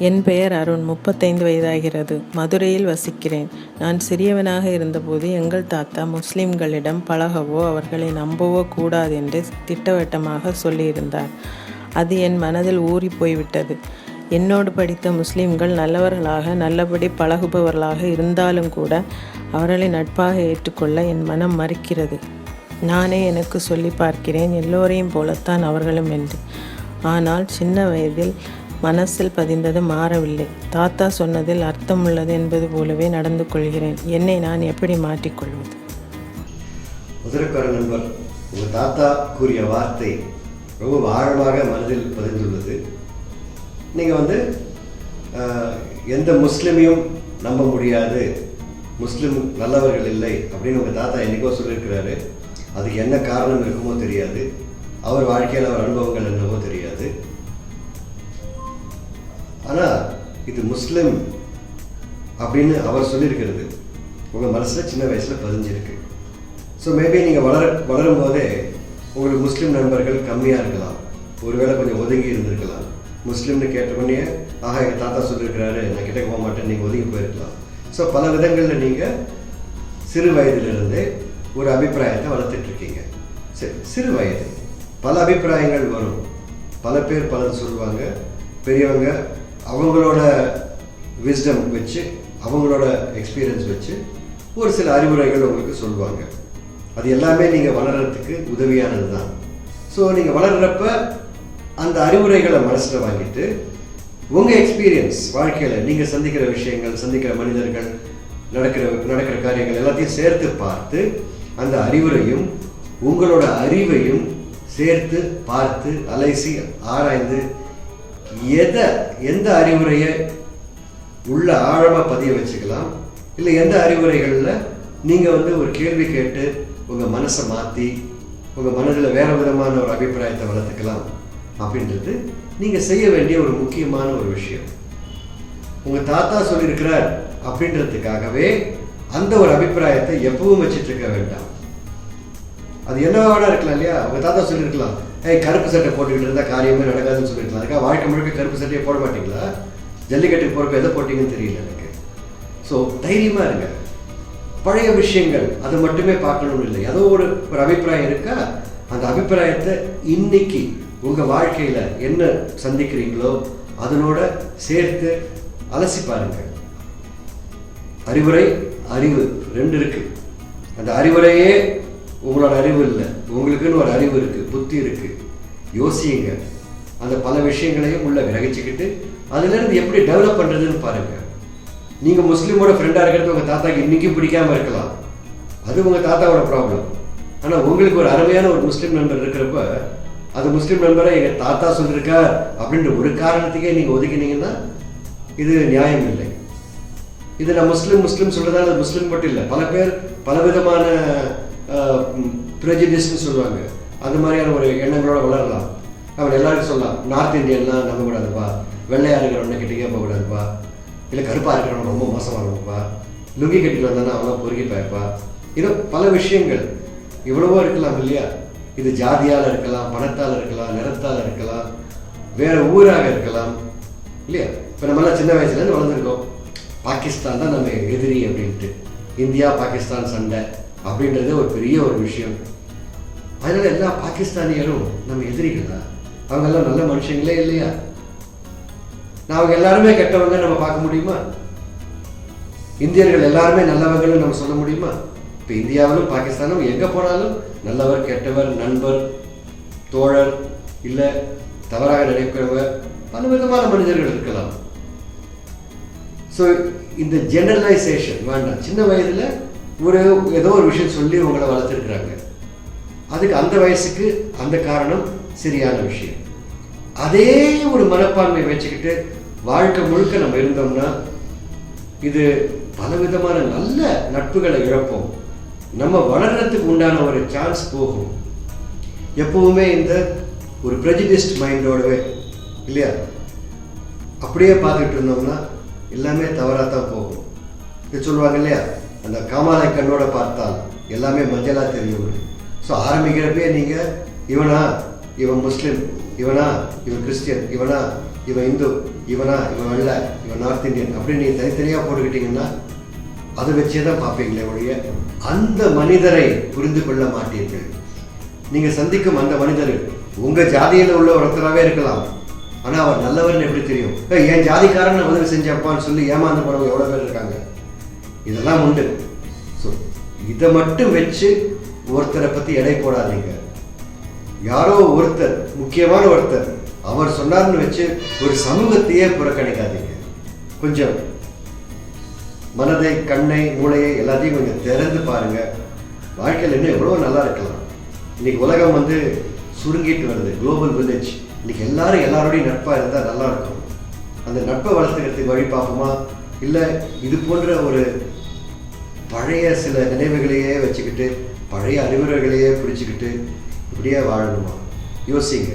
என் பெயர் அருண். முப்பத்தைந்து வயதாகிறது. மதுரையில் வசிக்கிறேன். நான் சிறியவனாக இருந்தபோது எங்கள் தாத்தா முஸ்லிம்களிடம் பழகவோ அவர்களை நம்பவோ கூடாது என்று திட்டவட்டமாக சொல்லியிருந்தார். அது என் மனதில் ஊறி போய்விட்டது. என்னோடு படித்த முஸ்லீம்கள் நல்லவர்களாக நல்லபடி பழகுபவர்களாக இருந்தாலும் கூட அவர்களை நட்பாக ஏற்றுக்கொள்ள என் மனம் மறுக்கிறது. நானே எனக்கு சொல்லி பார்க்கிறேன் எல்லோரையும் போலத்தான் அவர்களும் என்று. ஆனால் சின்ன வயதில் மனசில் பதிந்தது மாறவில்லை. தாத்தா சொன்னதில் அர்த்தமுள்ளது என்பது போலவே நடந்து கொள்கிறேன். என்னை நான் எப்படி மாற்றிக்கொள்வது? முதற்கார நண்பர் உங்கள் தாத்தா கூறிய வார்த்தை ரொம்ப ஆழமாக மனதில் பதிந்துள்ளது. நீங்கள் வந்து எந்த முஸ்லீமையும் நம்ப முடியாது. முஸ்லீம் நல்லவர்கள் இல்லை அப்படின்னு உங்கள் தாத்தா என்னைக்கோ சொல்லியிருக்கிறாரு. அதுக்கு என்ன காரணம் இருக்குமோ தெரியாது. அவர் வாழ்க்கையில் அவர் அனுபவங்கள் என்னவோ தெரியாது. ஆனால் இது முஸ்லீம் அப்படின்னு அவர் சொல்லியிருக்கிறது. உங்கள் மனசில் சின்ன வயசில் பதிஞ்சிருக்கு. ஸோ மேபி நீங்கள் வளர வளரும் போதே உங்களுக்கு முஸ்லீம் நண்பர்கள் கம்மியாக இருக்கலாம். ஒருவேளை கொஞ்சம் ஒதுங்கி இருந்திருக்கலாம். முஸ்லீம்னு கேட்டவுடனே ஆஹா எங்கள் தாத்தா சொல்லியிருக்கிறாரு நான் கிட்ட போக மாட்டேன் நீங்கள் ஒதுங்கி போயிருக்கலாம். ஸோ பல விதங்களில் நீங்கள் சிறு வயதிலிருந்தே ஒரு அபிப்பிராயத்தை வளர்த்துட்ருக்கீங்க. சரி சிறு வயது. பல அபிப்பிராயங்கள் வரும். பல பேர் பலர் சொல்லுவாங்க பெரியவங்க அவங்களோட விஸ்டம் வச்சு அவங்களோட எக்ஸ்பீரியன்ஸ் வச்சு ஒரு சில அறிவுரைகள் உங்களுக்கு சொல்லுவாங்க. அது எல்லாமே நீங்கள் வளர்கிறதுக்கு உதவியானது தான் ஸோ நீங்கள் வளர்கிறப்ப அந்த அறிவுரைகளை மனசில் வாங்கிட்டு உங்கள் எக்ஸ்பீரியன்ஸ் வாழ்க்கையில் நீங்கள் சந்திக்கிற விஷயங்கள் சந்திக்கிற மனிதர்கள் நடக்கிற நடக்கிற காரியங்கள் எல்லாத்தையும் சேர்த்து பார்த்து அந்த அறிவுரையும் உங்களோட அறிவையும் சேர்த்து பார்த்து அலைசி ஆராய்ந்து எதை எந்த அறிவுரையை உள்ள ஆழமாக பதிய வச்சுக்கலாம் இல்லை எந்த அறிவுரைகளில் நீங்கள் வந்து ஒரு கேள்வி கேட்டு உங்கள் மனசை மாற்றி உங்கள் மனதில் வேறு விதமான ஒரு அபிப்பிராயத்தை வளர்த்துக்கலாம். அப்படின்றது நீங்கள் செய்ய வேண்டிய ஒரு முக்கியமான ஒரு விஷயம். உங்கள் தாத்தா சொல்லியிருக்கிறார் அப்படின்றதுக்காகவே அந்த ஒரு அபிப்பிராயத்தை எப்பவும் வச்சுட்டு இருக்க வேண்டாம். அது என்னவா வேணா இருக்கலாம் இல்லையா? உங்கள் தாத்தா சொல்லியிருக்கலாம். ஏய் கருப்பு சட்டை போட்டுக்கிட்டு இருந்தால் காரியமே நடக்காதுன்னு சொல்லியிருக்கலாம். அதுக்காக வாழ்க்கை முழுக்க கருப்பு சட்டையை போட மாட்டீங்களா? ஜல்லிக்கட்டுக்கு போகிறப்ப எதை போட்டிங்கன்னு தெரியல எனக்கு. ஸோ தைரியமாக இருங்க. பழைய விஷயங்கள் அது மட்டுமே பார்க்கணும்னு இல்லை. ஏதோ ஒரு ஒரு அபிப்பிராயம் இருக்கா? அந்த அபிப்பிராயத்தை இன்னைக்கு உங்கள் வாழ்க்கையில என்ன சந்திக்கிறீங்களோ அதனோட சேர்த்து அலசி பாருங்க. அறிவுரை அறிவு ரெண்டு இருக்கு. அந்த அறிவுரையே உங்களோட அறிவு இல்லை. உங்களுக்குன்னு ஒரு அறிவு இருக்கு புத்தி இருக்கு. யோசியுங்க. அந்த பல விஷயங்களையும் உள்ள விலகிச்சுக்கிட்டு அதுல இருந்து எப்படி டெவலப் பண்ணுறதுன்னு பாருங்க. நீங்கள் முஸ்லீமோட ஃப்ரெண்டாக இருக்கிறது உங்கள் தாத்தாக்கு இன்றைக்கும் பிடிக்காம இருக்கலாம். அது உங்கள் தாத்தாவோட ப்ராப்ளம் ஆனால் உங்களுக்கு ஒரு அருமையான ஒரு முஸ்லீம் நண்பர் இருக்கிறப்ப அது முஸ்லீம் நண்பரை எங்கள் தாத்தா சொல்லியிருக்கார் அப்படின்ற ஒரு காரணத்துக்கே நீங்கள் ஒதுக்கினீங்கன்னா இது நியாயம் இல்லை. இது நான் முஸ்லீம் முஸ்லீம் சொல்றதால அது முஸ்லீம் மட்டும் இல்லை. பல பேர் பல விதமான ப்ரெஜிடிஸ்ன்னு சொல்லுவாங்க. அந்த மாதிரியான ஒரு எண்ணங்களோட வளரலாம். அவன் எல்லாருக்கும் சொல்லலாம் நார்த் இந்தியன்லாம் நம்பக்கூடாதுப்பா. வெள்ளையாக இருக்கிறவன கிட்டக்கே போகக்கூடாதுப்பா. இல்லை கருப்பா இருக்கிறவன் ரொம்ப மோசமானவப்பா லுங்கி கட்டிட்டு வந்தானா அவன் பொறுக்கி பாய்ப்பா இது பல விஷயங்கள். இவ்வளவோ இருக்கலாம் இல்லையா? இது ஜாதியால் இருக்கலாம் பணத்தால் இருக்கலாம் நிறத்தால் இருக்கலாம் வேற ஊராக இருக்கலாம். இல்லையா? இப்போ நம்மளாம் சின்ன வயசுலேருந்து வளர்ந்துருக்கோம். பாகிஸ்தான் தான் நம்ம எதிரி அப்படின்ட்டு. இந்தியா பாகிஸ்தான் சண்டை அப்படின்றது ஒரு பெரிய ஒரு விஷயம். அதனால எல்லா பாகிஸ்தானியரும் நம்ம எதிரிகளா அவங்கெல்லாம் நல்ல மனுஷங்களே இல்லையா? நான் அவங்க எல்லாருமே கெட்டவங்க நம்ம பார்க்க முடியுமா? இந்தியர்கள் எல்லாருமே நல்லவங்கன்னு நம்ம சொல்ல முடியுமா? இப்போ இந்தியாவிலும் பாகிஸ்தானும் எங்கே போனாலும் நல்லவர் கெட்டவர் நண்பர் தோழர் இல்லை தவறாக நினைக்கிறவர் பல விதமான மனிதர்கள் இருக்கலாம். ஸோ இந்த ஜெனரலைசேஷன் வேண்டாம். சின்ன வயதில் ஒரு ஏதோ ஒரு விஷயம் சொல்லி உங்களை வளர்த்துருக்குறாங்க. அதுக்கு அந்த வயசுக்கு அந்த காரணம் சரியான விஷயம். அதே ஒரு மனப்பான்மை வச்சுக்கிட்டு வாழ்க்கை முழுக்க நம்ம இருந்தோம்னா இது பலவிதமான நல்ல நட்புகளை இழப்போம். நம்ம வளர்றதுக்கு உண்டான ஒரு சான்ஸ் போகும். எப்பவுமே இந்த ஒரு ப்ரெஜிடிஸ்ட் மைண்டோடவே இல்லையா? அப்படியே பார்த்துட்டு இருந்தோம்னா எல்லாமே தவறாக தான் போகும். இது சொல்லுவாங்க இல்லையா? அந்த காமாலை கண்ணோட பார்த்தால் எல்லாமே மஞ்சளாக தெரியும். ஸோ ஆரம்பிக்கிறப்பே நீங்கள் இவனா இவன் முஸ்லீம் இவனா இவன் கிறிஸ்டியன் இவனா இவன் இந்து இவனா இவன் வெள்ளை இவன் நார்த் இந்தியன் அப்படின்னு நீங்கள் தனித்தனியாக போட்டுக்கிட்டிங்கன்னா அதை வச்சே தான் பார்ப்பீங்களே ஒழிய அந்த மனிதரை புரிந்து கொள்ள மாட்டீர்கள். நீங்கள் சந்திக்கும் அந்த மனிதர் உங்கள் ஜாதியில் உள்ள ஒருத்தராகவே இருக்கலாம். ஆனால் அவர் நல்லவர்னு எப்படி தெரியும்? என் ஜாதிக்காரன் உதவி செஞ்சப்பான்னு சொல்லி ஏமாந்து போனவங்க எவ்வளோ பேர் இருக்காங்க? இதெல்லாம் உண்டு. ஸோ இதை மட்டும் வச்சு ஒருத்தரை பற்றி எடை போடாதீங்க. யாரோ ஒருத்தர் முக்கியமான ஒருத்தர் அவர் சொன்னார்னு வச்சு ஒரு சமூகத்தையே புறக்கணிக்காதீங்க. கொஞ்சம் மனதை கண்ணை மூளையை எல்லாத்தையும் கொஞ்சம் திறந்து பாருங்க. வாழ்க்கையில் இன்னும் எவ்வளோ நல்லா இருக்கலாம். இன்னைக்கு உலகம் வந்து சுருங்கிட்டு வருது. குளோபல் வில்லேஜ் இன்னைக்கு எல்லாரும் எல்லாரோடையும் நட்பாக இருந்தால் நல்லா இருக்கும். அந்த நட்பை வளர்த்துக்கிறதுக்கு வழி பார்ப்போமா? இல்லை இது போன்ற ஒரு பழைய சில நினைவுகளையே வச்சுக்கிட்டு பழைய அறிவுரைகளையே பிடிச்சிக்கிட்டு இப்படியே வாழணுமா? யோசிங்க.